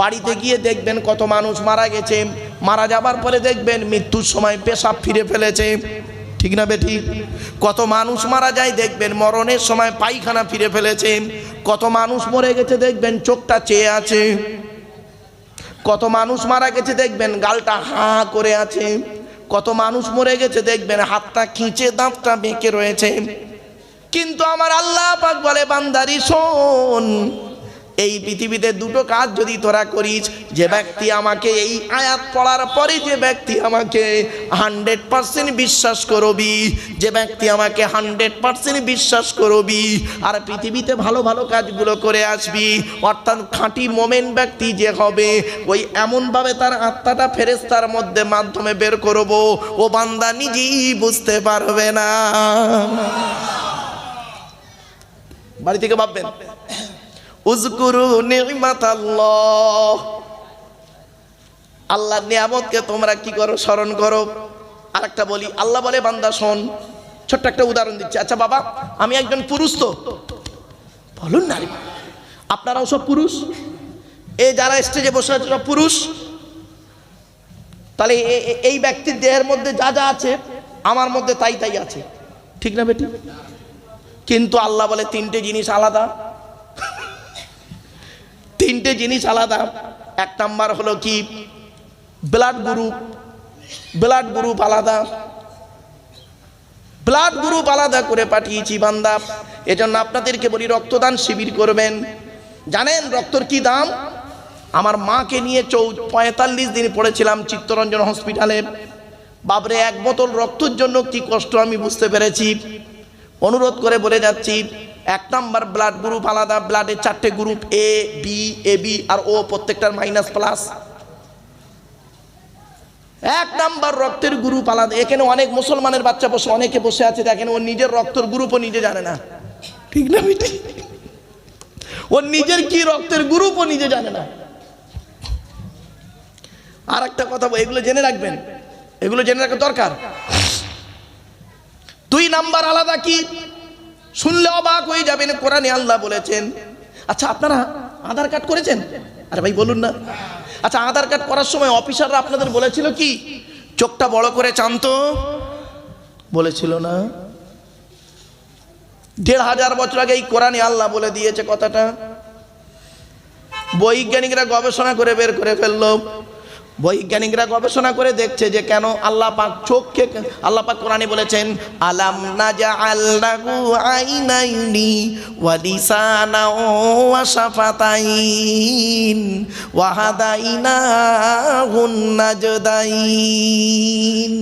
বাড়িতে গিয়ে দেখবেন কত মানুষ মারা গেছে। মারা যাবার পরে দেখবেন মৃত্যুর সময় পেশাব ফিরে ফেলেছে। ঠিক না বেটি? কত মানুষ মারা যায় দেখবেন, মরণের সময় পায়খানা ফিরে ফেলেছে। কত মানুষ মরে গেছে দেখবেন, চোখটা চেয়ে আছে। কত মানুষ মারা গেছে দেখবেন, গালটা হাঁ করে আছে। কত মানুষ মরে গেছে দেখবেন, হাতটা খিঁচে দাঁতটা বেঁকে রয়েছে। কিন্তু আমার আল্লাহ পাক বলে, বান্দারি শোন এই পৃথিবীতে দুটো কাজ যদি তোরা করিস, যে ব্যক্তি আমাকে এই আয়াত পড়ার পরে যে ব্যক্তি আমাকে হান্ড্রেড পার্সেন্ট বিশ্বাস করবি, যে ব্যক্তি আমাকে হান্ড্রেড পার্সেন্ট বিশ্বাস করবি, আর পৃথিবীতে ভালো ভালো কাজগুলো করে আসবি, অর্থাৎ খাঁটি মোমেন ব্যক্তি যে হবে, ওই এমনভাবে তার আত্মাটা ফেরেস্তার মধ্যে মাধ্যমে বের করব, ও বান্দা নিজেই বুঝতে পারবে না। বাড়ি থেকে ভাববেন? উজকুরু নিমাত আল্লাহ নিয়ামতকে তোমরা কি করো? স্মরণ করো। আর একটা বলি, আল্লাহ বলে, বান্দা, শোন। ছোট্ট একটা উদাহরণ দিচ্ছি। আচ্ছা বাবা, আমি একজন পুরুষ তো। বলুন না রে। আপনারাও সব পুরুষ? এই যারা স্টেজে বসে আছে, সব পুরুষ? তাহলে এ- এ- এই ব্যক্তির দেহের মধ্যে যা যা আছে, আমার মধ্যে তাই তাই আছে। ঠিক না বেটি? কিন্তু আল্লাহ বলে, তিনটে জিনিস আলাদা। তিনটে জিনিস আলাদা। এক নাম্বার হলো কি? ব্লাড গ্রুপ ব্লাড গ্রুপ আলাদা। ব্লাড গ্রুপ আলাদা করে পাঠিয়েছি বান্দা। এজন্য আপনাদেরকে বলি, রক্তদান শিবির করবেন। জানেন রক্তর কি দাম? আমার মাকে নিয়ে চৌ পঁয়তাল্লিশ দিন পড়েছিলাম চিত্তরঞ্জন হসপিটালে বাবরে এক বোতল রক্তর জন্য কি কষ্ট আমি বুঝতে পেরেছি। অনুরোধ করে বলে যাচ্ছি এক নাম্বার ব্লাড গ্রুপ আলাদা ব্লাডের চারটে group A B A B R O প্রত্যেকটার মাইনাস প্লাস এক নাম্বার রক্তের গ্রুপ আলাদা। এখানে অনেক মুসলমানের বাচ্চা বসে অনেকে বসে আছে দেখেন ও নিজের রক্তের গ্রুপও নিজে জানে না। ঠিক না বেটি ওর নিজের কি রক্তের গ্রুপও নিজে জানে না। আর একটা কথা এগুলো জেনে রাখবেন। এগুলো জেনে রাখা দরকার। দুই নাম্বার আলাদা কি? শুনলে অবাক হয়ে যাবেন, কোরআনে আল্লাহ বলেছেন। আচ্ছা আপনারা আধার কার্ড করেছেন? আরে ভাই, বলুন না। আচ্ছা আধার কার্ড করার সময় অফিসাররা আপনাদের বলেছিল কি? চোখটা বড় করে চান্ত। বলেছিল না। দেড় হাজার বছর আগে এই কোরআনে আল্লাহ বলে দিয়েছে কথাটা। বৈজ্ঞানিকরা গবেষণা করে বের করে ফেলল। বৈজ্ঞানিকরা গবেষণা করে দেখছে যে কেন আল্লাহ পাক চোখকে, আল্লাহ পাক কোরআনে বলেছেন, আলাম নাজা আল্লাহু আইনাইনি ওয়া লিসানা ওয়া শাফাতাইন ওয়া হাদাইনাহুন নাজদাইন।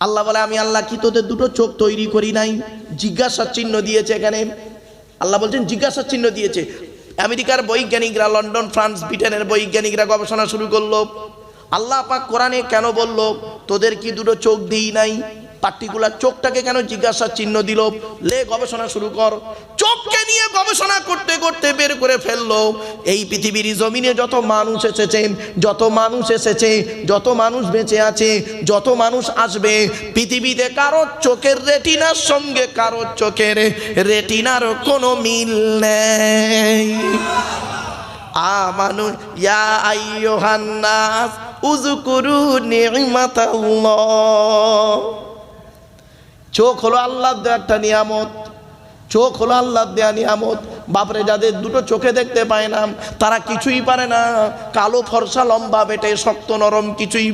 আল্লাহ বলে, আমি আল্লাহ কি তোদের দুটো চোখ তৈরি করি নাই? জিজ্ঞাসা চিহ্ন দিয়েছে এখানে। আল্লাহ বলছেন জিজ্ঞাসা চিহ্ন দিয়েছে। আমেরিকার বৈজ্ঞানিকরা, লন্ডন, ফ্রান্স, ব্রিটেনের বৈজ্ঞানিকরা গবেষণা শুরু করল। আল্লাহ পাক কোরআনে কেন বলল, তোদের কি দুটো চোখ দিই নাই? পার্টিকুলার চোখটাকে কেন জিজ্ঞাসার চিহ্ন দিল? লে, গবেষণা শুরু কর। চোখকে নিয়ে গবেষণা করতে করতে বের করে ফেলল। এই পৃথিবীর জমিনে যত মানুষ এসেছে, যত মানুষ এসেছে, যত মানুষ বেঁচে আছে, যত মানুষ আসবে, পৃথিবীতে কারও চোখের রেটিনার সঙ্গে কারও চোখের রেটিনার কোনো মিল নেই। আমানু ইয়া আইয়ুহান নাস, উযকুরু চোখ হলো আল্লাহ দেওয়া একটা নিয়ামত। চোখ হলো আল্লাহর দেয়া নিয়ামত। বাপরে, যাদের দুটো চোখে দেখতে পায় না, তারা কিছুই পারে না। কালো ফর্সা, লম্বা বেটে, শক্ত, নরম কিছুই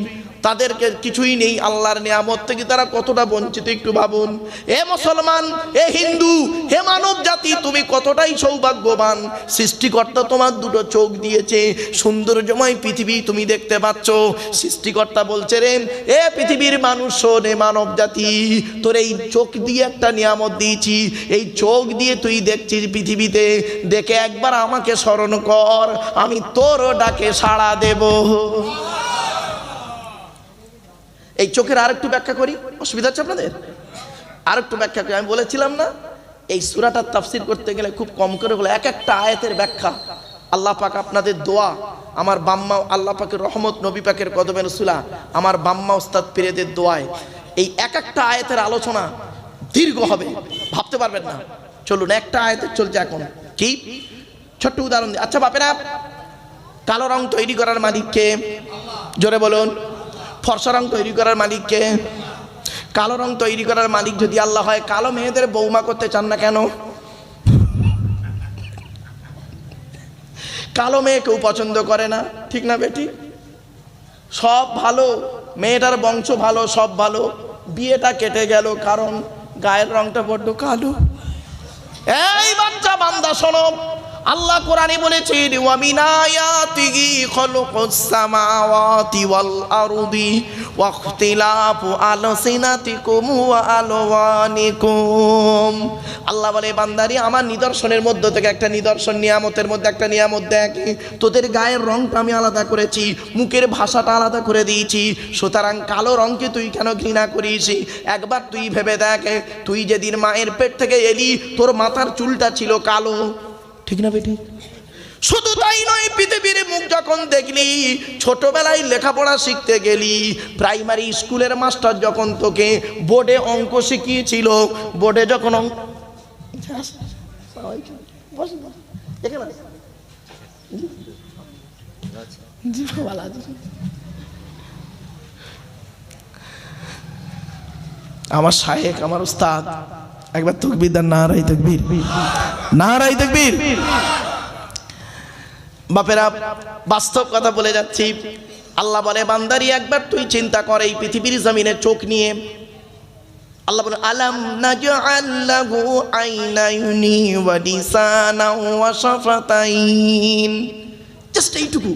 তাদেরকে কিছুই নেই, আল্লাহর নিয়ামত থেকে তারা কতটা বঞ্চিত একটু ভাবুন। এ মুসলমান, এ হিন্দু, হে মানব জাতি, তুমি কতটাই সৌভাগ্যবান। সৃষ্টিকর্তা তোমার দুটো চোখ দিয়েছে, সৌন্দর্যময় পৃথিবী তুমি দেখতে পাচ্ছ। সৃষ্টিকর্তা বলছে রে, এ পৃথিবীর মানুষ এ মানব জাতি, তোর এই চোখ দিয়ে একটা নিয়ামত দিয়েছি। এই চোখ দিয়ে তুই দেখছিস পৃথিবীতে, দেখে একবার আমাকে স্মরণ কর, আমি তোরও ডাকে সাড়া দেব। এই চোখের আরেকটু ব্যাখ্যা করি, অসুবিধা হচ্ছে আপনাদের? আরেকটু ব্যাখ্যা করি, আমি বলেছিলাম না, এই সুরাটার তাফসির করতে গেলে খুব কম করে হলো এক একটা আয়াতের ব্যাখ্যা। আল্লাহ পাক আপনাদের দোয়া, আমার বাম্মা আল্লাহ পাকের রহমত, নবী পাকের কদমের সুলা আমার বাম্মা ওস্তাদ পীরেদের দোয়ায়। এই এক একটা আয়াতের আলোচনা দীর্ঘ হবে, ভাবতে পারবেন না। চলুন, একটা আয়াতের চলছে এখন। কি? ছোট্ট উদাহরণ আচ্ছা বাপেরা, কালো রং তৈরি করার মালিককে, জোরে বলুন। ফর্সা রং তৈরি করার মালিককে, কালো রং তৈরি করার মালিক যদি আল্লাহ হয়, কালো মেয়েদের বৌমা করতে চান না কেন? কালো মেয়ে কেউ পছন্দ করে না, ঠিক না বেটি? সব ভালো, মেয়েটার বংশ ভালো, সব ভালো, বিয়েটা কেটে গেল কারণ গায়ের রংটা বড্ড কালো। এই বাচ্চা বান্দা, শোনো আল্লাহ কোরআনে বলেছেন ওয়া মিন আয়াতিহি সামাওয়াতি ওয়াল আরদি ওয়া ইখতিলাফু আলসিনাতিকুম ওয়া আলওয়ানিকুম। আল্লাহ বলে, বান্দারি, আমার নিদর্শনের মধ্য থেকে একটা নিদর্শন, নিয়ামতের মধ্যে একটা নিয়ামত দেখ। তোদের গায়ের রংটা আমি আলাদা করেছি, মুখের ভাষাটা আলাদা করে দিয়েছি, সুতরাং কালো রংকে তুই কেন ঘৃণা করিস? একবার তুই ভেবে দেখ, তুই যেদিন মায়ের পেট থেকে এলি, তোর মাথার চুলটা ছিল কালো। ঠিক না বেটি? শুধু তাই নয় পৃথিবীর মুখ যখন দেখলি ছোটবেলায় লেখাপড়া শিখতে গেলি প্রাইমারি স্কুলের মাস্টার যখন তোকে বোর্ডে অঙ্ক শিখিয়েছিল বোর্ডে যখন অঙ্ক আমার শাহেক আমার উস্তাদ একবার তকবির দেন নারাই তকবির। নারাই তকবির। বাপেরা, বাস্তব কথা বলে যাচ্ছি। আল্লাহ বলে, বান্দারি, একবার তুই চিন্তা কর এই পৃথিবীর জমিনে চোখ নিয়ে। আল্লাহ বলে, আলাম নাজআল্লাহু আইনাইনি ওয়া লিসানাও ওয়া শাফাতাইন জাস্ট এইটুকু।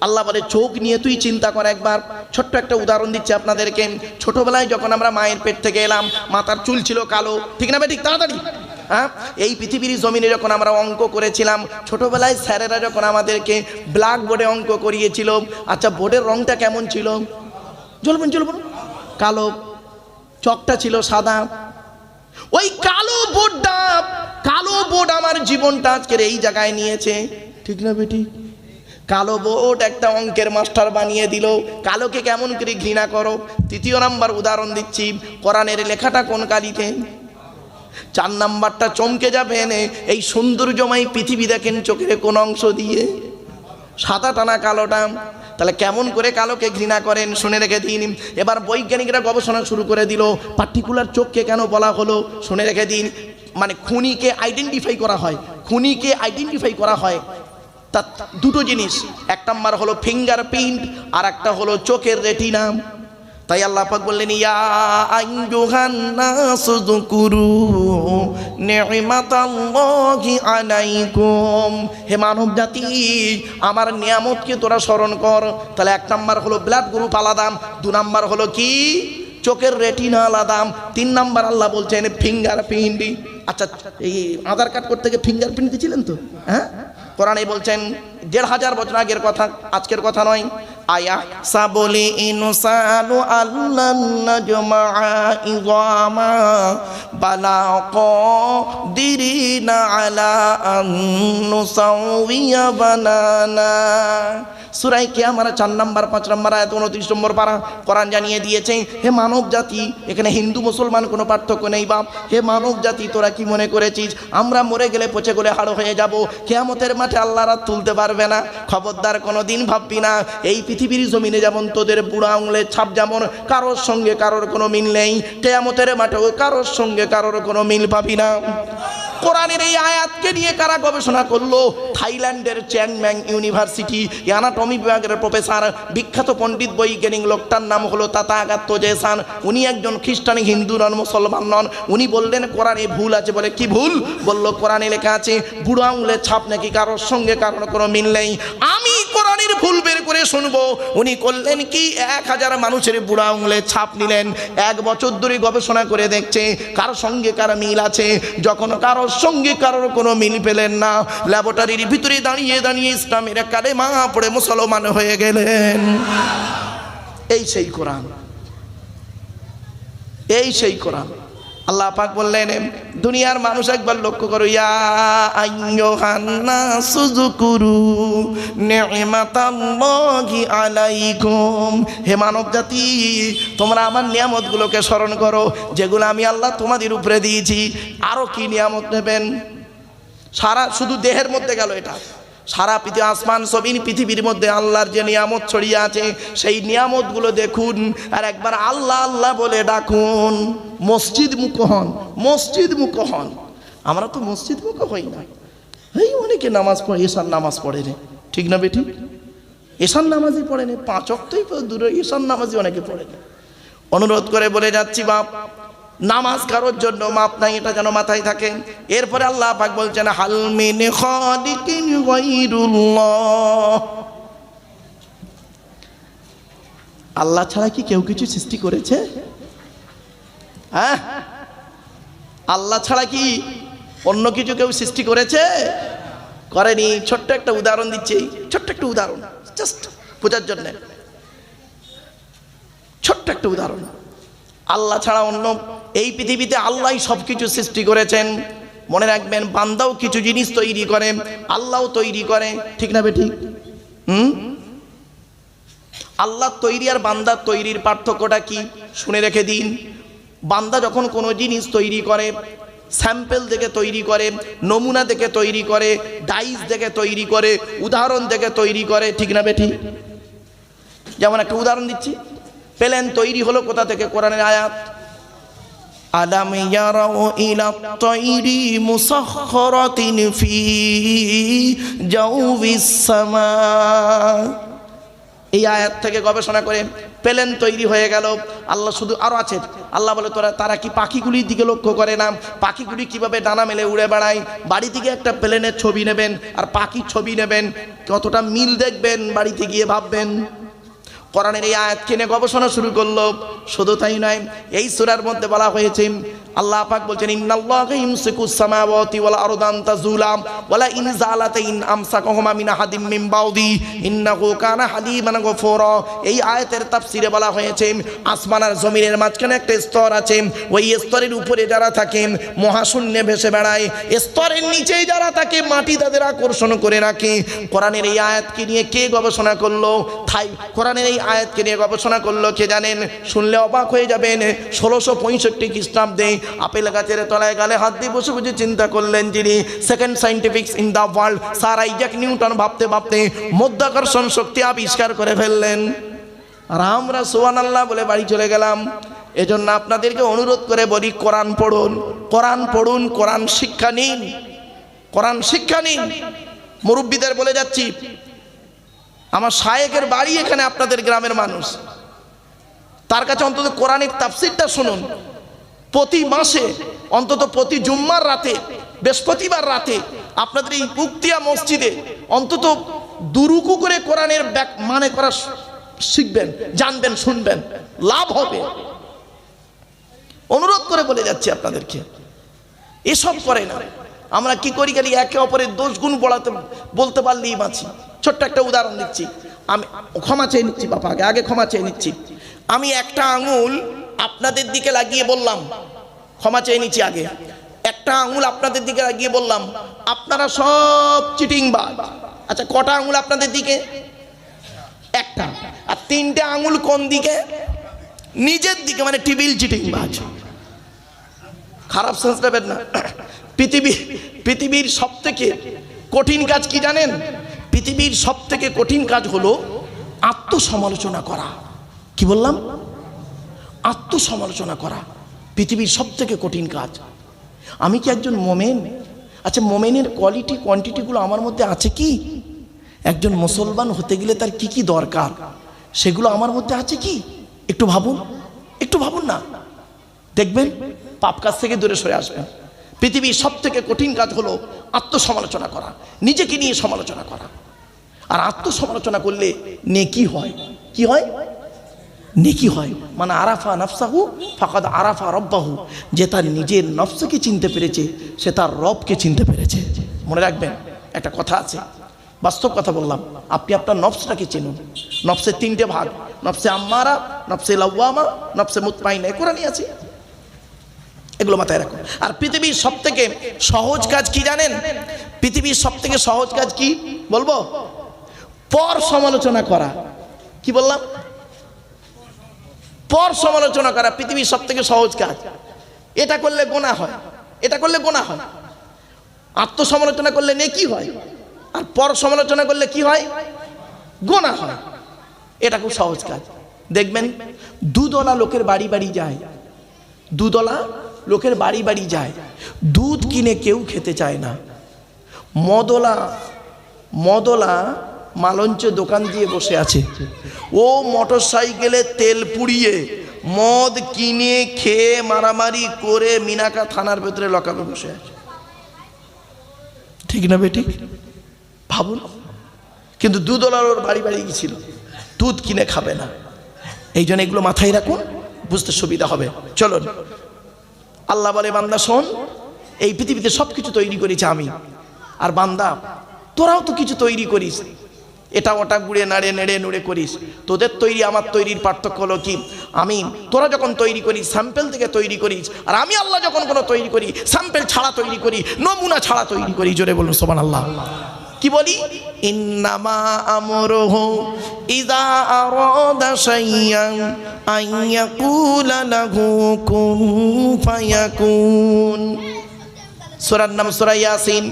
আল্লাহ বলে, চোখ নিয়ে তুই চিন্তা কর একবার। ছোট্ট একটা উদাহরণ দিচ্ছি আপনাদেরকে। ছোটবেলায় যখন আমরা মায়ের পেট থেকে এলাম, মাথার চুল ছিল কালো। ঠিক না ঠিক তাড়াতাড়ি। হ্যাঁ? এই পৃথিবীর জমিনে যখন আমরা অঙ্ক করেছিলাম, ছোটবেলায় স্যারেরা যখন আমাদেরকে ব্ল্যাক বোর্ডে অঙ্ক করিয়েছিল আচ্ছা বোর্ডের রংটা কেমন ছিল? জ্বলবেন জ্বলবেন। কালো, চকটা ছিল সাদা। ওই কালো বোর্ডটা, কালো বোর্ড আমার জীবনটা আজকের এই জায়গায় নিয়েছে। ঠিক না, বেটি? কালো বোর্ড একটা অঙ্কের মাস্টার বানিয়ে দিল। কালোকে কেমন করে ঘৃণা করো? তৃতীয় নাম্বার উদাহরণ দিচ্ছি। কোরআনের লেখাটা কোন কালিতে? চার নাম্বারটা চমকে যাবেন এই সৌন্দর্যময় পৃথিবী দেখেন চোখের কোন অংশ দিয়ে। সাদা টানা কালোটা, তাহলে কেমন করে কালোকে ঘৃণা করেন, শুনে রেখে দিন। এবার বৈজ্ঞানিকরা গবেষণা শুরু করে দিল পার্টিকুলার চোখকে কেন বলা হলো, শুনে রেখে দিন। মানে খুনিকে আইডেন্টিফাই করা হয়, খুনিকে আইডেন্টিফাই করা হয়। তা দুটো জিনিস, এক নাম্বার হলো ফিঙ্গার প্রিন্ট আর একটা হলো চোখের রেটিনা তাই আল্লাহ পাক বললেন, ইয়া আইয়ুহান নাসু যকুরু নি'মাতাল্লাহি আলাইকুম। হে মানব জাতি আমার নিয়ামতকে তোরা স্মরণ কর। তাহলে এক নাম্বার হলো ব্লাড গ্রুপ আলাদা দু নাম্বার হলো কি? চোখের রেটিনা আলাদা তিন নাম্বার আল্লাহ বলছেন ফিঙ্গার প্রিন্ট আচ্ছা এই আধার কার্ড করতে গিয়ে ফিঙ্গার প্রিন্ট দিয়েছিলেন তো? হ্যাঁ? কোরআনে বলছেন, দেড় হাজার বছর আগের কথা, আজকের কথা নয়। আয়া সাবলি ইনসানু আল্লান নাজমা ইযামা বালা দিরিনা আলা আন নুসাউইয়া বানানা। সুরাই কে আমার চার নম্বর, পাঁচ নম্বর আয়াত, উনত্রিশ নম্বর পারা কোরআন জানিয়ে দিয়েছে, হে মানব জাতি, এখানে হিন্দু, মুসলমান কোনো পার্থক্য নেই বাপ। হে মানব জাতি, তোরা কি মনে করেছিস? আমরা মরে গেলে পচে গেলে হাড় হয়ে যাব। কেয়ামতের মাঠে আল্লাহ রাত তুলতে পারবে না। খবরদার কোনো দিন ভাববি না, এই পৃথিবীর জমিনে যেমন তোদের বুড়া আঙুলের ছাপ যেমন, কারোর সঙ্গে কারোর কোনো মিল নেই। কেয়ামতের মাঠেও কারোর সঙ্গে কারোর কোনো মিল পাবি না। কোরআনের এই আয়াতকে নিয়ে কারা গবেষণা করল? থাইল্যান্ডের চ্যাংম্যাং ইউনিভার্সিটি অ্যানাটমি বিভাগের প্রফেসর, বিখ্যাত পণ্ডিত বৈজ্ঞানিক লোকটার নাম হলো তাতাগাত্ত জেসান। উনি একজন খ্রিস্টান হিন্দু, নন মুসলমান নন। উনি বললেন, কোরআনে ভুল আছে বলে কি ভুল? বলল, কোরআনে লেখা আছে, বুড়ো আঙুলের ছাপ নাকি কারোর সঙ্গে কারোর কোনো মিল নেই। আমি কোরআনের ভুল বের করে শুনব। উনি করলেন কি? এক হাজার মানুষের বুড়া আঙুলের ছাপ নিলেন। এক বছর ধরে গবেষণা করে দেখছে কারোর সঙ্গে কার মিল আছে। যখন কারোর সঙ্গে কারোর কোনো মিল পেলেন না, ল্যাবরেটরির ভিতরে দাঁড়িয়ে দাঁড়িয়ে ইসলামের কালে মা পড়ে মুসলমান হয়ে গেলেন। এই সেই কোরআন। এই সেই কোরআন। আল্লাহ পাক বললেন, দুনিয়ার মানুষ একবার লক্ষ্য করো, ইয়া আইয়ুহান্না আলাইকুম। হে মানব জাতি তোমরা আমার নিয়ামতগুলোকে স্মরণ করো, যেগুলো আমি আল্লাহ তোমাদের উপরে দিয়েছি। আরও কি নিয়ামত নেবেন? সারা শুধু দেহের মধ্যে গেল এটা। সারা পৃথিবী আসমান সবিন পৃথিবীর মধ্যে আল্লাহর যে নিয়ামত ছড়িয়ে আছে, সেই নিয়ামতগুলো দেখুন আর একবার আল্লাহ আল্লাহ বলে ডাকুন, মসজিদ মুখ হন, মসজিদ মুখ হন। আমরা তো মসজিদ মুখ হই না। এই অনেকে নামাজ পড়ে এসার নামাজ পড়ে রে। ঠিক না বেটি? এসার নামাজই পড়ে নে, পাঁচ অক্টই দূরে এসার নামাজই অনেকে পড়ে না। অনুরোধ করে বলে যাচ্ছি বাপ নামাজ কারোর জন্য মাপ নাই, এটা যেন মাথায় থাকে। এরপরে আল্লাহ পাক বলছেন হালমিন আল্লাহ ছাড়া কি কেউ কিছু সৃষ্টি করেছে? হ্যাঁ? আল্লাহ ছাড়া কি অন্য কিছু কেউ সৃষ্টি করেছে? করেনি। ছোট্ট একটা উদাহরণ দিচ্ছি। ছোট্ট একটা উদাহরণ জাস্ট বোঝার জন্যে। ছোট্ট একটা উদাহরণ। আল্লাহ ছাড়া অন্য এই পৃথিবীতে আল্লাহই সব কিছু সৃষ্টি করেছেন। মনে রাখবেন, বান্দাও কিছু জিনিস তৈরি করে আল্লাহও তৈরি করে। ঠিক না বেঠিক? হুম? আল্লাহ তৈরি আর বান্দার তৈরির পার্থক্যটা কি? শুনে রেখে দিন। বান্দা যখন কোনো জিনিস তৈরি করে, স্যাম্পেল দেখে তৈরি করে, নমুনা দেখে তৈরি করে, ডাইস দেখে তৈরি করে, উদাহরণ দেখে তৈরি করে, ঠিক না বেঠি যেমন একটা উদাহরণ দিচ্ছি। প্লেন তৈরি হলো কোথা থেকে? কোরআনের আয়াত। আলাম ইয়ারাও ইলা তৈরি মুসাখরাতিন ফি জাউবিস সামা। এই আয়াত থেকে গবেষণা করে প্লেন তৈরি হয়ে গেল। আল্লাহ শুধু আরও আছে। আল্লাহ বলে, তোরা, তারা কি পাখিগুলির দিকে লক্ষ্য করে না? পাখিগুলি কীভাবে ডানা মেলে উড়ে বেড়ায়? বাড়ি থেকে একটা প্লেনের ছবি নেবেন, আর পাখির ছবি নেবেন। কতটা মিল দেখবেন বাড়িতে গিয়ে ভাববেন। কোরআনের এই আয়াত কিনে গবেষণা শুরু করল। শুধু তাই নয়, এই সুরার মধ্যে বলা হয়েছে আল্লাহ পাক বলছেন, ইন্নাল্লাহা ইমসিকুস সামাওয়াতি ওয়াল আরদা আন তাজুলা ওয়ালা ইন জালাতা ইন আমসাকাহুমা মিন আহাদিম মিন বাউদি। ইন্নাহু কানা হালিমান গফুরা। এই আয়াতের তাফসিরে বলা হয়েছে, আসমান আর জমিনের মাঝখানে একটা স্তর আছে, ওই স্তরের উপরে যারা থাকে, মহাশূন্যে ভেসে বেড়ায়, স্তরের নিচেই যারা থাকে, মাটি তাদের আকর্ষণ করে রাখে। কোরআনের এই আয়াতকে নিয়ে কে গবেষণা করল? থাই, কোরআনের এই আয়াতকে নিয়ে গবেষণা করল, কে জানেন? শুনলে অবাক হয়ে যাবেন, ষোলোশো পঁয়ষট্টি খ্রিস্টাব্দে আপেল গাছের তলায় গালে হাত দিয়ে বসে বসে চিন্তা করলেন যিনি second scientists in the world sir Isaac Newton ভাবতে ভাবতে মধ্যাকর্ষণ শক্তি আবিষ্কার করে ফেললেন। আর আমরা সোয়ান আল্লাহ বলে বাড়ি চলে গেলাম। এজন্য আপনাদেরকে অনুরোধ করে বলি, কোরআন পড়ুন কোরআন পড়ুন, কোরআন শিক্ষা নিন, কোরআন শিক্ষা নিন। মুরব্বীদের বলে যাচ্ছি, আমার শায়েকের বাড়ি এখানে আপনাদের গ্রামের মানুষ। তার কাছে অন্তত কোরআনের তাফসিরটা শুনুন। প্রতি মাসে, অন্তত প্রতি জুম্মার রাতে, বৃহস্পতিবার রাতে আপনাদের এই উক্তিয়া মসজিদে অন্তত দুরুকু করে কোরআনের ব্যাক মানে করা শিখবেন, জানবেন, শুনবেন, লাভ হবে। অনুরোধ করে বলে যাচ্ছি আপনাদেরকে, এসব করে না। আমরা কি করি খালি একে অপরের দোষ গুণ বলাতে, বলতে পারলেই বাঁচি। ছোট্ট একটা উদাহরণ দিচ্ছি। আমি, ক্ষমা চেয়ে নিচ্ছি বাবা আগে আগে ক্ষমা চেয়ে নিচ্ছি। আমি একটা আঙুল আপনাদের দিকে লাগিয়ে বললাম, ক্ষমা চেয়ে নিচ্ছি আগে। একটা আঙুল আপনাদের দিকে লাগিয়ে বললাম, আপনারা সব চিটিং আচ্ছা কটা আঙুল আপনাদের দিকে? একটা। আর তিনটে আঙুল কোন দিকে? নিজের দিকে মানে টিবিল চিটিং বাজ খারাপ সেন্স নেবেন না। পৃথিবী, পৃথিবীর সব থেকে কঠিন কাজ কি জানেন? পৃথিবীর সব থেকে কঠিন কাজ হলো আত্মসমালোচনা করা। কি বললাম? আত্মসমালোচনা করা পৃথিবীর সব থেকে কঠিন কাজ। আমি কি একজন মোমেন? আচ্ছা মোমেনের কোয়ালিটি কোয়ান্টিটিগুলো আমার মধ্যে আছে কি? একজন মুসলমান হতে গেলে তার কি কি দরকার? সেগুলো আমার মধ্যে আছে কি? একটু ভাবুন একটু ভাবুন না। দেখবেন, পাপ কাজ থেকে দূরে সরে আসবেন। পৃথিবীর সব থেকে কঠিন কাজ হলো আত্মসমালোচনা করা, নিজেকে নিয়ে সমালোচনা করা। আর আত্মসমালোচনা করলে নেকি হয়। কি হয়? নেকি হয়। মানে আরাফা নফসাহু, ফাকাদ আরাফা রব্বাহু। যে তার নিজের নফসকে চিনতে পেরেছে, সে তার রবকে চিনতে পেরেছে। মনে রাখবেন, একটা কথা আছে। বাস্তব কথা বললাম, আপনি আপনার নফসটাকে চিনুন। নফসের তিনটে ভাগ, নফসে আম্মারা, নফসে লাউয়ামা নফসে মুতমাইনা কোরআনই আছে। এগুলো মাথায় রাখুন। আর পৃথিবীর সব থেকে সহজ কাজ কি জানেন? পৃথিবীর সব থেকে সহজ কাজ কি? বলব? পর সমালোচনা করা। কি বললাম? পর সমালোচনা করা পৃথিবীর সব থেকে সহজ কাজ। এটা করলে গোনা হয়, এটা করলে গোনা হয়। আত্মসমালোচনা করলে নেকি হয়, আর পর সমালোচনা করলে কি হয়? গোনা হয়। এটা খুব সহজ কাজ। দেখবেন দুধওয়ালা লোকের বাড়ি বাড়ি যায়। দুধওয়ালা লোকের বাড়ি বাড়ি যায়। দুধ কিনে কেউ খেতে চায় না। মদলা মদলা মালঞ্চে দোকান দিয়ে বসে আছে। ও মোটর সাইকেলে তেল পুড়িয়ে মদ কিনে খেয়ে মারামারি করে মিনাকা থানার ভেতরে লকাপে বসে আছে। ঠিক না বেটি? ভাবুন। কিন্তু দুধওয়ালার ওর বাড়ি বাড়ি গিয়েছিল। দুধ কিনে খাবে না। এই জন্য এগুলো মাথায় রাখুন, বুঝতে সুবিধা হবে। চলুন। আল্লাহ বলে, বান্দা, শোন, এই পৃথিবীতে সব কিছু তৈরি করেছি আমি। আর বান্দা, তোরাও তো কিছু তৈরি করিস। এটা ওটা গুড়ে নাড়ে নেড়ে নুড়ে করিস। তোদের তৈরি, আমার তৈরির পার্থক্য হলো কি? আমি, তোরা যখন তৈরি করিস স্যাম্পেল থেকে তৈরি করিস, আর আমি আল্লাহ যখন কোনো তৈরি করি স্যাম্পেল ছাড়া তৈরি করি, নমুনা ছাড়া তৈরি করি, জোরে বলুন সোমান আল্লাহ কি বলি? ইন্নামা আমরুহু লাহু কুন নাম সূরা ইয়াসিন।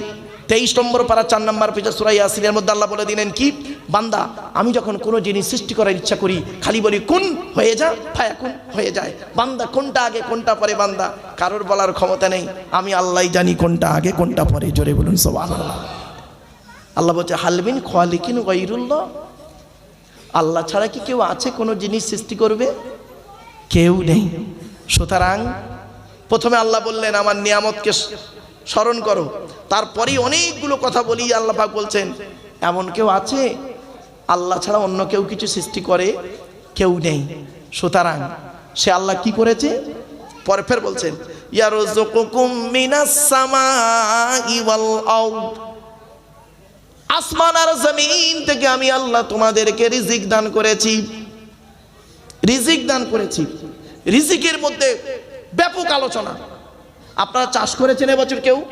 তেইশ নম্বর পারা চার নম্বর পেজে সূরা ইয়াসিনের মধ্যে আল্লাহ বলে দিলেন কি? বান্দা, আমি যখন কোনো জিনিস সৃষ্টি করার ইচ্ছা করি, খালি বলি কোন হয়ে যা ফায়াকুন হয়ে যায়। বান্দা, কোনটা আগে, কোনটা পরে বান্দা? কারোর বলার ক্ষমতা নেই। আমি আল্লাহ জানি কোনটা আগে, কোনটা পরে, জোরে বলুন সুবহানাল্লাহ। আল্লাহ আল্লাহ বলছে, হালবিন খোয়ালিকিন গৈরুল্লাহ আল্লাহ ছাড়া কি কেউ আছে কোনো জিনিস সৃষ্টি করবে? কেউ নেই। সুতরাং প্রথমে আল্লাহ বললেন, আমার নিয়ামতকে স্মরণ করো। তারপরেই অনেকগুলো কথা বলি, আল্লাহ পাক বলছেন, এমন কেউ আছে? আল্লাহ ছাড়া অন্য কেউ কিছু সৃষ্টি করে কেউ নেই। সুতরাং সে আল্লাহ কি করেছে? পরে ফের বলছেন আসমান আর জমিন থেকে আমি আল্লাহ তোমাদেরকে রিজিক দান করেছি। রিজিক দান করেছি। রিজিকের মধ্যে ব্যাপক আলোচনা। আপনারা চাষ করেছেন এবছর কেউ?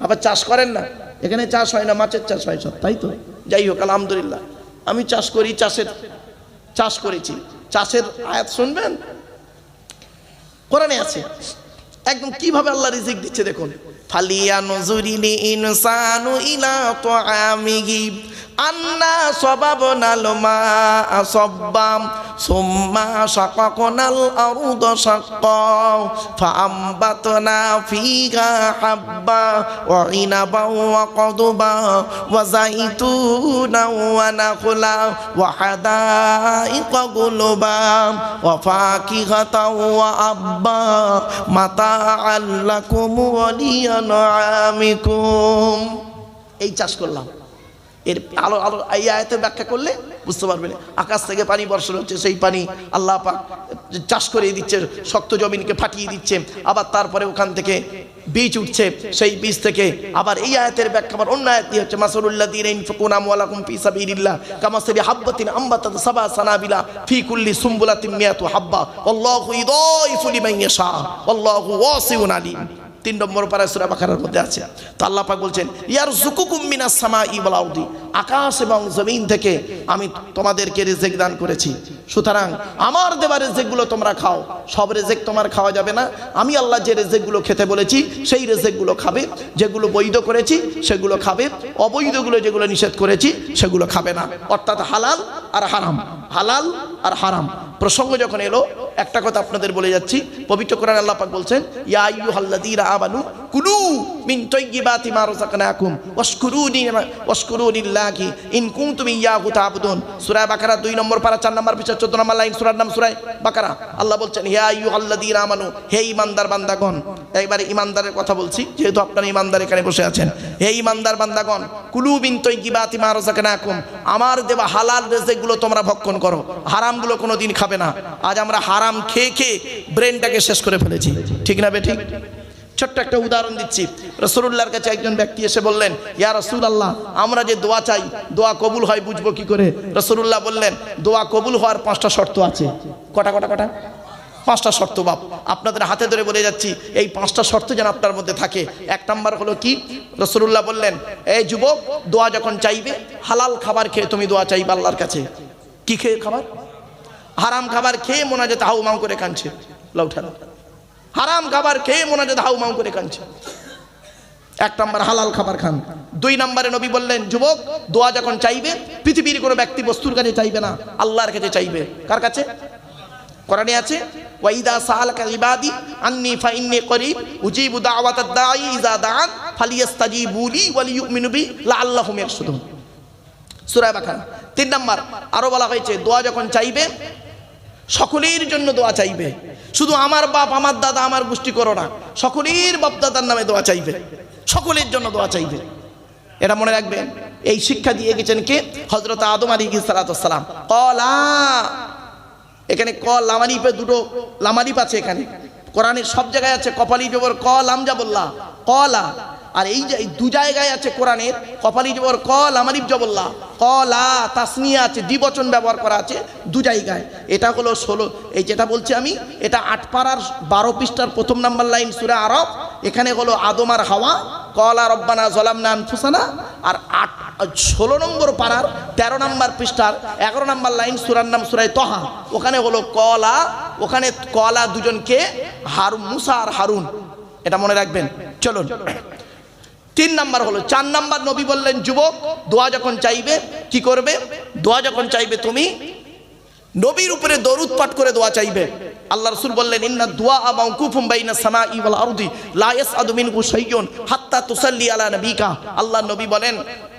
আবার চাষ করেন না? এখানে চাষ হয় না, মাছের চাষ হয় সব, তাই তো? যাই হোক, আলহামদুলিল্লাহ। আমি চাষ করি চাষের, চাষ করেছি। চাষের আয়াত শুনবেন? কোরআনে আছে। একদম কীভাবে আল্লাহ রিজিক দিচ্ছে দেখুন। ফালিয়া নজুরিনি ইনসানু ইলা তুআমিহি। আন্না সবাবনাল মা সব্বাম সুম্মা শাকাকনাল আরুদ শাক্কা ফাআমবাতনা ফিহা হাব্বা ওয়া ইনাবা ওয়া কদবা ওয়া জাইতুনা ওয়া নাখলা ওয়া হাদাইকা গুলবা ওয়া ফাকিহাতা ওয়া আব্বা মাতাআল লাকুম ওয়া লিয়ানআমিকুম। এই চাষ করলাম। এর আলো আলো, এই আয়তে ব্যাখ্যা করলে বুঝতে পারবেন। আকাশ থেকে পানি বর্ষণ হচ্ছে, সেই পানি আল্লাহ পাক চাষ করে দিচ্ছে, শক্ত জমিনকে ফাটিয়ে দিচ্ছে, আবার তারপরে ওখান থেকে বীজ উঠছে, সেই বীজ থেকে আবার এই আয়াতের ব্যাখ্যা, আবার অন্য আয়াত হচ্ছে, মাসরুল্লাহ দিন ইনফুকুন আমওয়ালাকুম ফি সাবিলিল্লাহ কামাসাবি হাব্বাতিন আম্বাতাত সাবা সানাবিলা ফি কুল্লি সুম্বুলাতিন মিয়াতু হাব্বা আল্লাহু ইদাইফু লিমান ইয়াশা আল্লাহু ওয়াসিউন আলিম। তিন নম্বর পারা সুরা বাকারার মধ্যে আছে। তো আল্লাহ পাক বলছেন ইয়ার জুকুকুম মিনাস সামা ইবল আউদি আকাশ এবং জমিন থেকে আমি তোমাদেরকে রেজেক দান করেছি। সুতরাং আমার দেওয়া রেজেকগুলো তোমরা খাও। সব রেজেক তোমার খাওয়া যাবে না। আমি আল্লাহ যে রেজেকগুলো খেতে বলেছি, সেই রেজেকগুলো খাবে। যেগুলো বৈধ করেছি, সেগুলো খাবে। অবৈধগুলো যেগুলো নিষেধ করেছি, সেগুলো খাবে না। অর্থাৎ হালাল আর হারাম। হালাল আর হারাম। প্রসঙ্গ যখন এলো একটা কথা আপনাদের বলে যাচ্ছি পবিত্র কোরআন আল্লাহ পাক বলছেন ইয়া আইয়ুহাল্লাযীনা আমানু কুলু মিন তাইয়্যিবাতি মা রাযাকনাকুম ওয়াশকুরুনি ওয়াশকুরুলিল্লাহি ইন কুনতুম ইয়াহু তা'বুদুন সূরা বাকারা 2 নম্বর পারা 4 নম্বর পিছে 14 নম্বর লাইন, সূরার নাম সূরা বাকারা। আল্লাহ বলছেন ইয়া আইয়ুহাল্লাযীনা আমানু, হে ঈমানদার বান্দাগণ একবারে ঈমানদারের কথা বলছি, যেহেতু আপনারা ঈমানদার এখানে বসে আছেন। হে ঈমানদার বান্দাগণ, কুলু মিন তাইয়্যিবাতি মা রাযাকনাকুম, আমার দেওয়া হালাল রেজেকগুলো তোমরা ভক্ষণ করো, হারামগুলো কোনোদিন খাবে না। আজ আমরা হারাম খেয়ে খেয়ে ব্রেনটাকে শেষ করে ফেলেছি। ঠিক না বে ঠিক? ছোট্ট একটা উদাহরণ দিচ্ছি। রসুল্লাহর কাছে একজন ব্যক্তি এসে বললেন, ইয়া রসুল আল্লাহ আমরা যে দোয়া চাই, দোয়া কবুল হয় বুঝব কি করে? রসুল্লাহ বললেন, দোয়া কবুল হওয়ার পাঁচটা শর্ত আছে। কটা কটা কটা? পাঁচটা শর্ত বাপ। আপনাদের হাতে ধরে বলে যাচ্ছি, এই পাঁচটা শর্ত যেন আপনার মধ্যে থাকে। এক নাম্বার হলো কি? রসুল্লাহ বললেন, এই যুবক, দোয়া যখন চাইবে, হালাল খাবার খেয়ে তুমি দোয়া চাইবে আল্লাহর কাছে। কি খেয়ে খাবার? হারাম খাবার খেয়ে মনে যেতে হাউ মাউ করে কাঁদছে। লৌঠানো হারাম খাবার খেয়ে মনে যেতে হাউ মাউ করে কাঁদছে। এক নম্বর হালাল খাবার খান। দুই নম্বরে নবী বললেন, যুবক, দোয়া যখন চাইবে, পৃথিবীর কোনো ব্যক্তি বস্তুর কাছে চাইবে না, আল্লাহর কাছে চাইবে। কার কাছে? কোরআনে আছে, ওয়াইদা সাআলাকা ইবাদি আন্নি ফাইন্নি করিব, উজিবু দাওয়াতাদ দাঈ ইযা দাআন, ফালিয়াস্তাজিবু লি বি লাআল্লাহুম ইয়ারশুদুন। সূরা বাকারা। তিন নাম্বার, আরও বলা হয়েছে, দোয়া যখন চাইবে, সকলের জন্য দোয়া চাইবে। শুধু আমার বাপ, আমার দাদা, আমার গোষ্ঠী করো না। সকলের বাপ, দাদার নামে দোয়া চাইবে। সকলের জন্য দোয়া চাইবে। এটা মনে রাখবেন, এই শিক্ষা দিয়ে গেছেন কে? হজরত আদম আলী সালাতাম কলা। এখানে ক লামারিপে দুটো লামারিপ আছে এখানে। কোরআনের সব জায়গায় আছে, কপালি পেবর ক লামজা বললা। কলা। আর এই যে দু জায়গায় আছে কোরআনের, কপালি জবর কল লামারিপ জবল্লা কলা তাসনিয়া আছে, দ্বিবচন ব্যবহার করা আছে দু জায়গায়। এটা হলো ষোলো। এই যেটা বলছি আমি, এটা আট পাড়ার বারো পৃষ্ঠার প্রথম নাম্বার লাইন সুরা আরব এখানে হলো আদম আর হাওয়া, কলা রব্বানা জলামনা আনফুসানা। আর আট ষোলো নম্বর পাড়ার তেরো নম্বর পৃষ্ঠার এগারো নম্বর লাইন সুরার নাম সুরাই তহা। ওখানে হলো কলা, ওখানে কলা দুজনকে, হারুন, মুসা আর হারুন। এটা মনে রাখবেন। চলুন। তিন নাম্বার হলো, চার নাম্বার নবী বললেন, যুবক, দোয়া যখন চাইবে, কি করবে? দোয়া যখন চাইবে তুমি, নবীর উপরে দরুদ পাঠ করে দোয়া চাইবে। আল্লাহ রসুল বললেন, ইন্না দোয়া মাউকুফুম বাইনা সামা ইওয়াল আরদি, লা ইয়াসআদু মিনহু শাইয়ুন হাত্তা তুসাল্লি আলা নবিকা। আল্লাহ নবী বলেন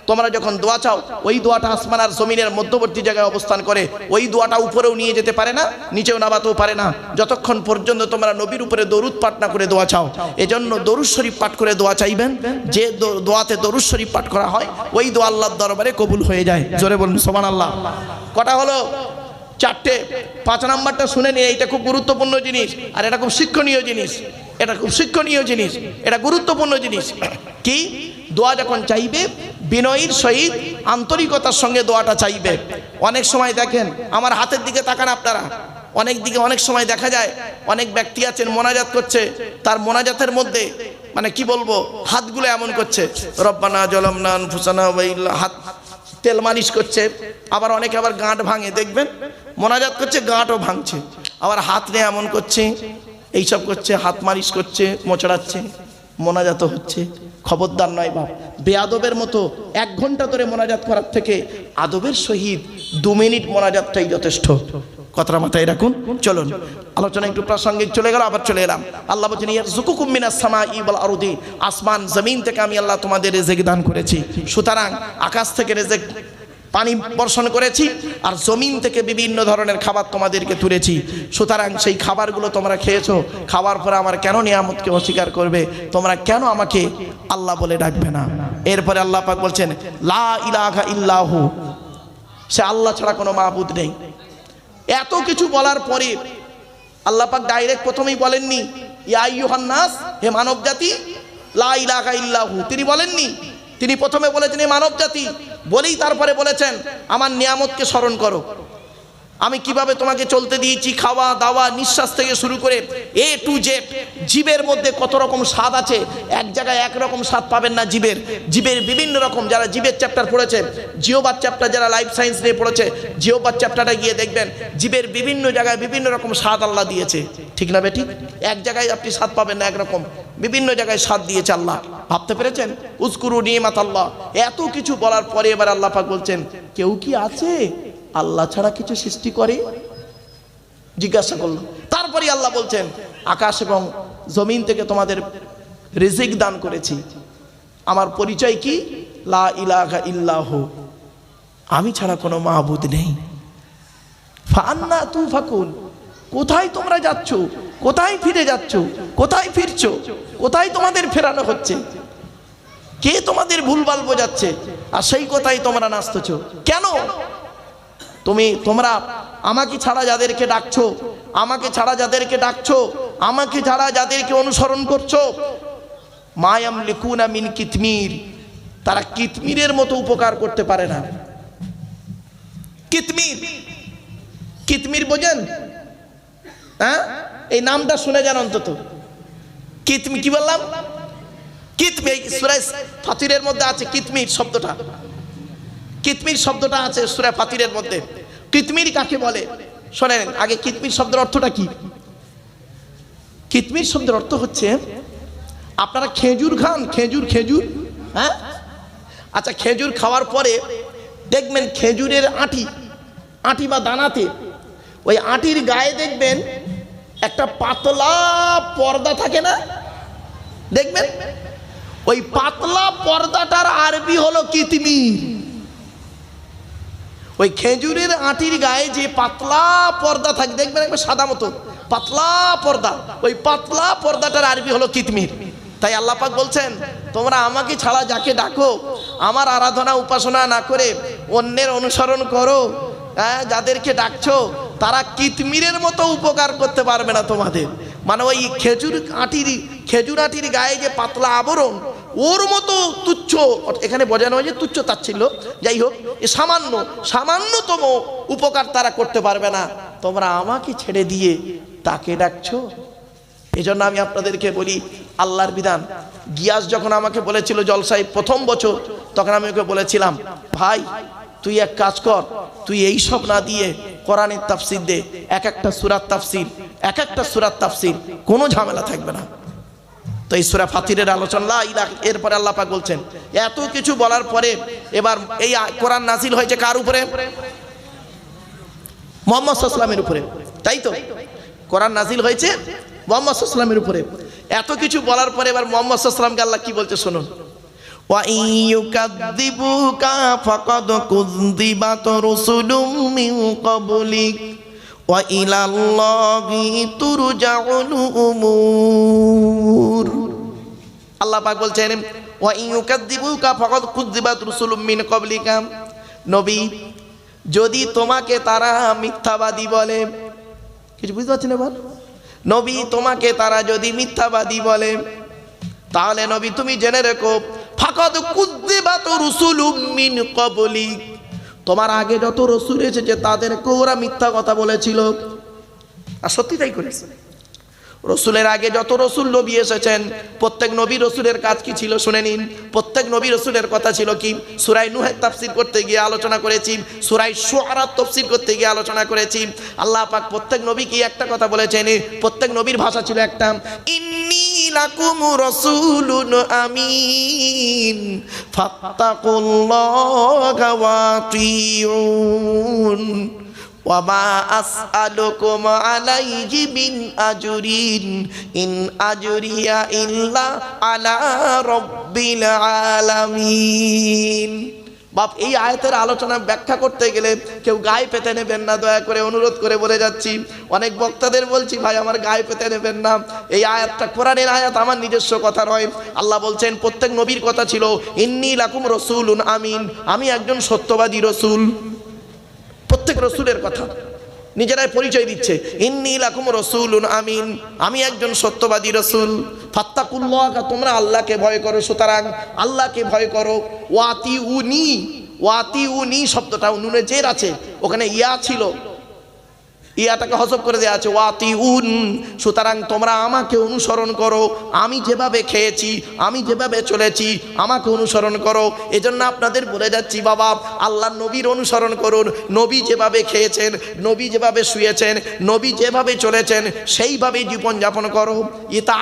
তোমরা যখন দোয়া চাও, ওই দোয়াটা আসমান আর জমিনের মধ্যবর্তী জায়গায় অবস্থান করে। ওই দোয়াটা উপরেও নিয়ে যেতে পারে না, নিচেও নামাতেও পারে না। যতক্ষণ পর্যন্ত তোমরা নবীর উপরে দরুদ পাঠ না করে দোয়া চাও, এজন্য দরুদ শরীফ পাঠ করে দোয়া চাইবেন। যে দোয়াতে দরুদ শরীফ পাঠ করা হয়, ওই দোয়া আল্লাহর দরবারে কবুল হয়ে যায়। জোরে বলুন সমান আল্লাহ কটা হলো? চারটে। পাঁচ নাম্বারটা শুনে নিয়ে এইটা খুব গুরুত্বপূর্ণ জিনিস, আর এটা খুব শিক্ষণীয় জিনিস। এটা খুব শিক্ষণীয় জিনিস, এটা গুরুত্বপূর্ণ জিনিস। কি? দোয়া যখন চাইবে, বিনয়ীর সহিত আন্তরিকতার সঙ্গে দোয়াটা চাইবে। অনেক সময় দেখেন, আমার হাতের দিকে তাকান আপনারা। অনেক দিকে অনেক সময় দেখা যায়, অনেক ব্যক্তি আছেন, মোনাজাত করছে, তার মোনাজাতের মধ্যে মানে কি বলব, হাতগুলো এমন করছে, রব্বানা জলমনা ফুসানা হাত তেল মালিশ করছে, আবার অনেকে আবার গাঁট ভাঙে, দেখবেন? মোনাজাত করছে, গাঁটও ভাঙছে। আবার হাত নিয়ে এমন করছে, এইসব করছে, হাত মালিশ করছে, মোচড়াচ্ছে, মোনাজাতও হচ্ছে। খবরদার নয় বাপ। বেআদবের মতো এক ঘণ্টা ধরে মোনাজাত করার থেকে আদবের সহিত দু মিনিট মোনাজাতটাই যথেষ্ট। কথাটা মাথায় রাখুন, চলুন। আলোচনা একটু প্রাসঙ্গিক চলে গেল, আবার চলে এলাম। আল্লাহ বলছেন ইয়ার জুকুকুমিনা সামা ইবল আরুদি আসমান, জমিন থেকে আমি আল্লাহ তোমাদের রেজেক দান করেছি। সুতরাং আকাশ থেকে রেজেক পানি বর্ষণ করেছি, আর জমিন থেকে বিভিন্ন ধরনের খাবার তোমাদেরকে তুলেছি। সুতরাং সেই খাবারগুলো তোমরা খেয়েছো খাবার পরে আমার কেন নিয়ামতকে অস্বীকার করবে? তোমরা কেন আমাকে আল্লাহ বলে ডাকবে না? এরপরে আল্লাহ পাক বলছেন, লা ইলাহা ইল্লাহু। সে আল্লাহ ছাড়া কোনো মাহবুদ নেই। এত কিছু বলার পরে আল্লাহ পাক ডাইরেক্ট প্রথমেই বলেননি, ইয়া আইয়ুহান নাস, হে মানব জাতি লা ইলাহা ইল্লাহু। তিনি বলেননি তিনি প্রথমে বলেছেন এই মানব জাতি বলেই তারপরে বলেছেন আমার নিয়ামতকে স্মরণ করো। আমি কীভাবে তোমাকে চলতে দিয়েছি, খাওয়া, দাওয়া, নিঃশ্বাস থেকে শুরু করে এ টু জেড জীবের মধ্যে কত রকম স্বাদ আছে, এক জায়গায় একরকম স্বাদ পাবেন না জীবের। জীবের বিভিন্ন রকম, যারা জীবের চ্যাপ্টার পড়েছে জিওবাদ চ্যাপ্টার যারা লাইফ সায়েন্স নিয়ে পড়েছে জিওবাদ চ্যাপ্টারটা গিয়ে দেখবেন, জীবের বিভিন্ন জায়গায় বিভিন্ন রকম স্বাদ আল্লাহ দিয়েছে। ঠিক না বেটি? এক জায়গায় আপনি স্বাদ পাবেন না একরকম, বিভিন্ন জায়গায় স্বাদ দিয়েছে আল্লাহ। ভাবতে পেরেছেন? উস্কুরু নিয়ে মাতাল্লাহ এত কিছু বলার পরে এবার আল্লাহ পাক বলছেন, কেউ কি আছে আল্লাহ ছাড়া কিছু সৃষ্টি করে? জিজ্ঞাসা করল। তারপরে আল্লাহ বলছেন, আকাশ এবং জমিন থেকে তোমাদের রিজিক দান করেছি। আমার পরিচয় কি? লা ইলাহা ইল্লাহ। আমি ছাড়া কোনো মাহবুদ নেই। ফান্না তু ফাকুন কোথায় তোমরা যাচ্ছ? কোথায় ফিরে যাচ্ছ? কোথায় ফিরছো? কোথায় তোমাদের ফেরানো হচ্ছে? কে তোমাদের ভুলভাল বোঝাচ্ছে? আর সেই কথাই তোমরা নাচতেছ। কেন? তুমি, তোমরা আমাকে ছাড়া যাদেরকে ডাকছো, আমাকে ছাড়া যাদেরকে ডাকছো, আমাকে ছাড়া যাদেরকে অনুসরণ করছ। মায়াম লিকুনা মিন কিতমির। তারা কিতমিরের মতো উপকার করতে পারে না। কিতমির। কিতমির বোঝেন? হ্যাঁ? এই নামটা শুনে যান অন্তত। কিতমি, কি বললাম? কিতমি সুরাই ফাতিরের মধ্যে আছে কিতমির শব্দটা। কিতমির শব্দটা আছে সুরা ফাতিরের মধ্যে। কিতমির কাকে বলে? শোনেন, আগে কিতমির শব্দের অর্থটা কি? কিতমির শব্দের অর্থ হচ্ছে, আপনারা খেজুর খান, খেজুর খেজুর হ্যাঁ? আচ্ছা খেজুর খাওয়ার পরে দেখবেন খেজুরের আঁটি আঁটি বা দানাতে ওই আঁটির গায়ে দেখবেন একটা পাতলা পর্দা থাকে না? দেখবেন? ওই পাতলা পর্দাটার আরবি হলো কিতমির। ওই খেজুরের আঁটির গায়ে যে পাতলা পর্দা থাকে, দেখবেন একবার সাদা মতো, পাতলা পর্দা, ওই পাতলা পর্দাটার আরবি হলো কিতমির। তাই আল্লাহ পাক বলছেন, তোমরা আমাকে ছাড়া যাকে ডাকো, আমার আরাধনা উপাসনা না করে অন্যের অনুসরণ করো। হ্যাঁ যাদেরকে ডাকছো, তারা কিতমিরের মতো উপকার করতে পারবে না তোমাদের। মানে ওই খেজুর আটির খেজুর আটির গায়ে যে পাতলা আবরণ ওর মতো তুচ্ছ এখানে বোঝানো হয় যে তুচ্ছ তাচ্ছিল্য। যাই হোক, এ সামান্য, সামান্যতম উপকার তারা করতে পারবে না। তোমরা আমাকে ছেড়ে দিয়ে তাকে ডাকছো? এই জন্য আমি আপনাদেরকে বলি, আল্লাহর বিধান। গিয়াস যখন আমাকে বলেছিল জলসাই প্রথম বছর, তখন আমি ওকে বলেছিলাম, ভাই, তুই এক কাজ কর, তুই এই সব না দিয়ে কোরআনের তাফসির দে। এক একটা সুরাত তাফসির, এক একটা সুরাত তাফসির, কোনো ঝামেলা থাকবে না। তো এই সুরা ফাতিরের আলোচনা এরপরে আল্লাহ পাক বলছেন, এত কিছু বলার পরে এবার এই কোরআন নাজিল হয়েছে কার উপরে? মোহাম্মদ সাল্লামের উপরে। তাই তো? কোরআন নাজিল হয়েছে মোহাম্মদ সাল্লামের উপরে। এত কিছু বলার পরে এবার মোহাম্মদ সাল্লামকে আল্লাহ কি বলছে শুনুন? ফকদ ফাকাদ কুযযিবাত রুসুলুম মিন وَإِلَى اللَّهِ تُرْجَعُ الْأُمُورُ আল্লাহ পাক বলছেন ওয়া ইউকাদ্দিবুকা ফাকাদ কুযিবাত রুসুলুম মিন ক্বাবলিকা নবী যদি তোমাকে তারা মিথ্যাবাদী বলে কিছু বুঝতে পারছেন এবার নবী তোমাকে তারা যদি মিথ্যাবাদী বলে তাহলে নবী তুমি জেনে রেখো ফাকাদ কুযিবাত রুসুলুম মিন ক্বাবলিক তোমার আগে যত রসুল এসেছে তাদের ওরা মিথ্যা কথা বলেছিল। আর সত্যি তাই করেছে। রসুলের আগে যত রসুল নবী এসেছেন, প্রত্যেক নবী রসুলের কাজ কি ছিল শুনে নিন। প্রত্যেক নবী রসুলের কথা ছিল কি? সুরাই নুহের তাফসির করতে গিয়ে আলোচনা করেছি সুরাই সোয়ারাত তফসির করতে গিয়ে আলোচনা করেছি। আল্লাহ পাক প্রত্যেক নবী কি একটা কথা বলেছেন? প্রত্যেক নবীর ভাষা ছিল একটা। ইন্নি রসুলুন আমিন, ফাত্তাকুল্লাহা ওয়াতিউন ওয়ামা আসআলুকুম আলাইহি মিন আজরিন, ইন আজরিয়া ইল্লা আলা রাব্বিল আলামিন। বাপ, এই আয়াতের আলোচনা ব্যাখ্যা করতে গেলে কেউ গায়ে পেতে নেবেন না, দয়া করে অনুরোধ করে বলে যাচ্ছি। অনেক বক্তাদের বলছি, ভাই, আমার গায়ে পেতে নেবেন না। এই আয়াতটা কোরআনের আয়াত, আমার নিজস্ব কথা নয়। আল্লাহ বলছেন, প্রত্যেক নবীর কথা ছিল, ইন্নি লাকুম রসুলুন আমিন। আমি একজন সত্যবাদী রসুল। প্রত্যেক রসুলের কথা। নিজেরাই পরিচয় দিচ্ছে, ইন্নি লাকুম রসুল আমিন। আমি একজন সত্যবাদী রসুল। ফাত্তাকুল্লাহ, তোমরা আল্লাহকে ভয় করো। সুতরাং আল্লাহকে ভয় করো। ওয়াতি উনি ওয়াতি উনি শব্দটা উনুনে জের আছে। ওখানে ইয়া ছিল। ইয়াটাকে হজব করে দেওয়া আছে ওয়াতি উন সুতরাং তোমরা আমাকে অনুসরণ করো। আমি যেভাবে খেয়েছি, আমি যেভাবে চলেছি, আমাকে অনুসরণ করো। এজন্য আপনাদের বলে যাচ্ছি, বাবা, আল্লাহ নবীর অনুসরণ করুন। নবী যেভাবে খেয়েছেন, নবী যেভাবে শুয়েছেন, নবী যেভাবে চলেছেন, সেইভাবেই জীবনযাপন করো। ইতা